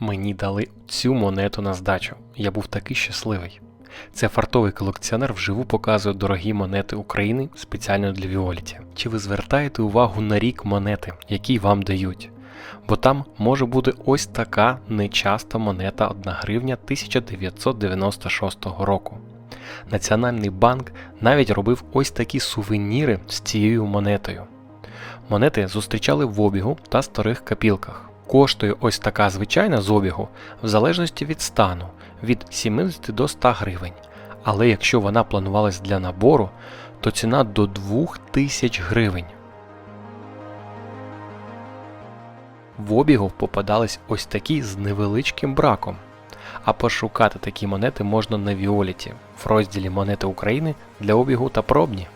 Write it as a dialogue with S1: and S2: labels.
S1: Мені дали цю монету на здачу. Я був такий щасливий. Це фартовий колекціонер вживу показує дорогі монети України спеціально для Віоліті. Чи ви звертаєте увагу на рік монети, який вам дають? Бо там може бути ось така нечаста монета 1 гривня 1996 року. Національний банк навіть робив ось такі сувеніри з цією монетою. Монети зустрічали в обігу та старих копілках. Коштує ось така звичайна з обігу в залежності від стану від 70 до 100 гривень. Але якщо вона планувалась для набору, то ціна до 2000 гривень. В обігу попадались ось такі з невеличким браком. А пошукати такі монети можна на Віоліті в розділі Монети України для обігу та пробні.